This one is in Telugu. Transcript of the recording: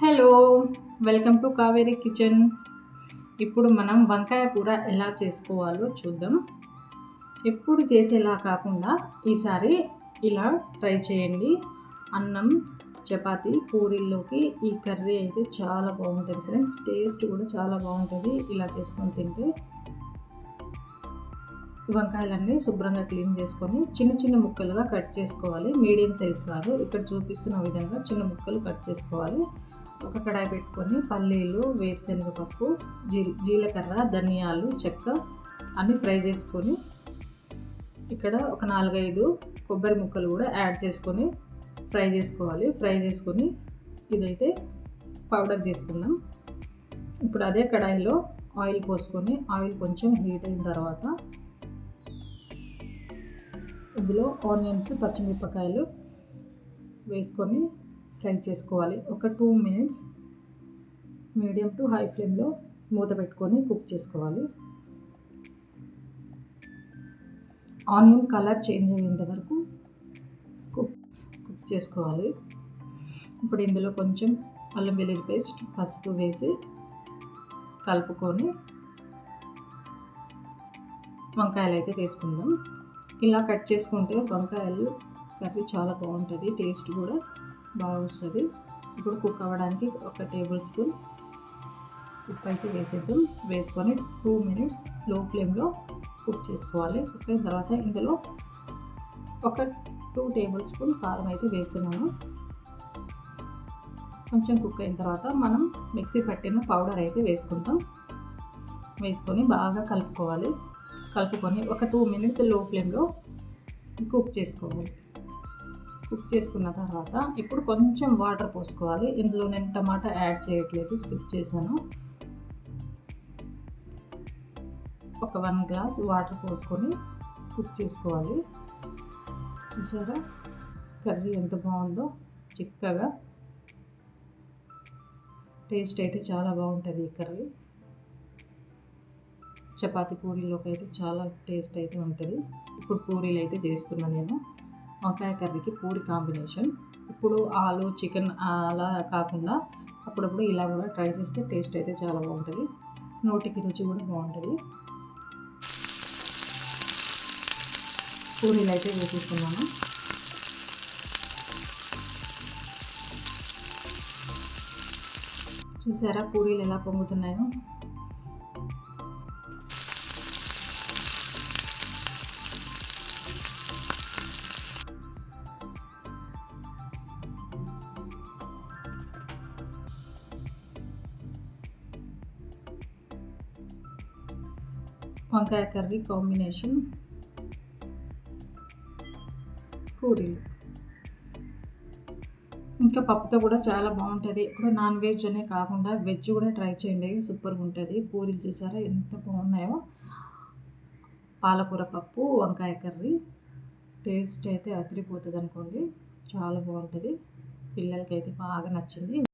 Hello welcome to Kaveri kitchen. ఇప్పుడు మనం వంకాయ కూర ఎలా చేసుకోవాలో చూద్దాం. ఎప్పుడు చేసేలా కాకుండా ఈసారి ఇలా ట్రై చేయండి. అన్నం చపాతి పూరీల్లోకి ఈ కర్రీ అయితే చాలా బాగుంటుంది ఫ్రెండ్స్. టేస్ట్ కూడా చాలా బాగుంటుంది ఇలా చేసుకొని తింటే. వంకాయలన్నీ శుభ్రంగా క్లీన్ చేసుకొని చిన్న చిన్న ముక్కలుగా కట్ చేసుకోవాలి. మీడియం సైజ్ కాదు ఇక్కడ చూపిస్తున్న విధంగా చిన్న ముక్కలు కట్ చేసుకోవాలి. ఒక కడాయి పెట్టుకొని పల్లీలు వేరుశనగపప్పు జీ జీలకర్ర ధనియాలు చెక్క అన్నీ ఫ్రై చేసుకొని ఇక్కడ ఒక నాలుగైదు కొబ్బరి ముక్కలు కూడా యాడ్ చేసుకొని ఫ్రై చేసుకోవాలి. ఫ్రై చేసుకొని ఇదైతే పౌడర్ చేసుకున్నాం ఇప్పుడు అదే కడాయిలో ఆయిల్ పోసుకొని ఆయిల్ కొంచెం హీట్ అయిన తర్వాత ఇందులో ఆనియన్స్ పచ్చిమిరపకాయలు వేసుకొని ఫ్రై చేసుకోవాలి. ఒక two minutes medium to high ఫ్లేమ్లో మూత పెట్టుకొని కుక్ చేసుకోవాలి. ఆనియన్ కలర్ చేంజ్ అయ్యేంత వరకు కుక్ కుక్ చేసుకోవాలి. ఇప్పుడు ఇందులో కొంచెం అల్లం వెల్లుల్లి పేస్ట్ పసుపు వేసి కలుపుకొని వంకాయలు అయితే వేసుకుందాం. ఇలా కట్ చేసుకుంటే వంకాయలు కర్రీ చాలా బాగుంటుంది టేస్ట్ కూడా. బాగా వస్తుంది ఇప్పుడు కుక్ అవ్వడానికి ఒక టేబుల్ స్పూన్ ఉప్పు అయితే వేసేద్దాం. వేసుకొని టూ మినిట్స్లో ఫ్లేమ్లో కుక్ చేసుకోవాలి. కుక్ అయిన తర్వాత ఇందులో ఒక టూ టేబుల్ స్పూన్ కారం అయితే వేస్తున్నాము కొంచెం కుక్ అయిన తర్వాత మనం మిక్సీ పట్టిన పౌడర్ అయితే వేసుకుంటాం. వేసుకొని బాగా కలుపుకోవాలి. కలుపుకొని ఒక టూ మినిట్స్లో ఫ్లేమ్లో కుక్ చేసుకోవాలి. కుక్ చేసుకున్న తర్వాత ఇప్పుడు కొంచెం వాటర్ పోసుకోవాలి. ఇందులో నేను టమాటా యాడ్ చేయట్లేదు స్కిప్ చేశాను. ఒక వన్ గ్లాస్ వాటర్ పోసుకొని కుక్ చేసుకోవాలి. చూసారా? కర్రీ ఎంత బాగుందో చిక్కగా. టేస్ట్ అయితే చాలా బాగుంటుంది ఈ కర్రీ. చపాతి పూరీలోకి అయితే చాలా టేస్ట్ అయితే ఉంటుంది. ఇప్పుడు పూరీలు అయితే చేస్తున్నాను నేను. వంకాయ కర్రీకి పూరి కాంబినేషన్. ఇప్పుడు ఆలు చికెన్ అలా కాకుండా అప్పుడప్పుడు ఇలా కూడా ట్రై చేస్తే టేస్ట్ అయితే చాలా బాగుంటుంది. నోటికి రుచి కూడా బాగుంటుంది. పూరీలు అయితే వేసేస్తున్నాను చూసారా పూరీలు ఎలా పొంగుతున్నాయో? వంకాయ కర్రీ కాంబినేషన్. పూరీలు. ఇంకా పప్పుతో కూడా చాలా బాగుంటుంది. ఇప్పుడు నాన్ వెజ్ అనే కాకుండా వెజ్ కూడా ట్రై చేయండి. సూపర్గా ఉంటుంది. పూరీలు చూసారా? ఎంత బాగున్నాయో. పాలకూర పప్పు వంకాయ కర్రీ టేస్ట్ అయితే అదిరిపోతుంది అనుకోండి చాలా బాగుంటుంది. పిల్లలకి అయితే బాగా నచ్చింది.